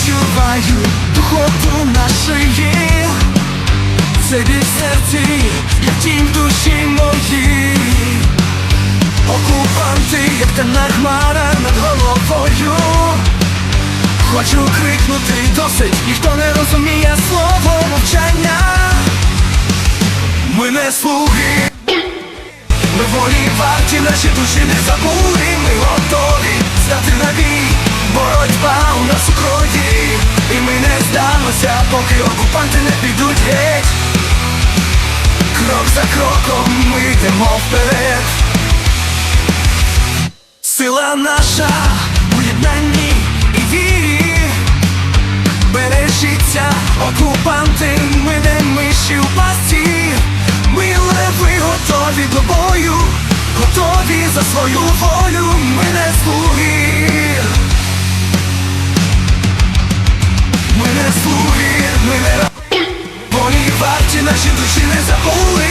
відчуваю духоту нашої, це від серці, як тім душі мої, окупанти, як темна хмара над головою. Хочу крикнути досить, ніхто не розуміє слово мовчання. Ми не слуги, ми волі варті, наші душі не забули. Поки окупанти не підуть геть. Крок за кроком ми йдемо вперед. Сила наша у єднанні і вірі Бережіться, окупанти, ми не миші у пасті Ми леви готові до бою, готові за свою волю, ми не слуги наші душі не забули.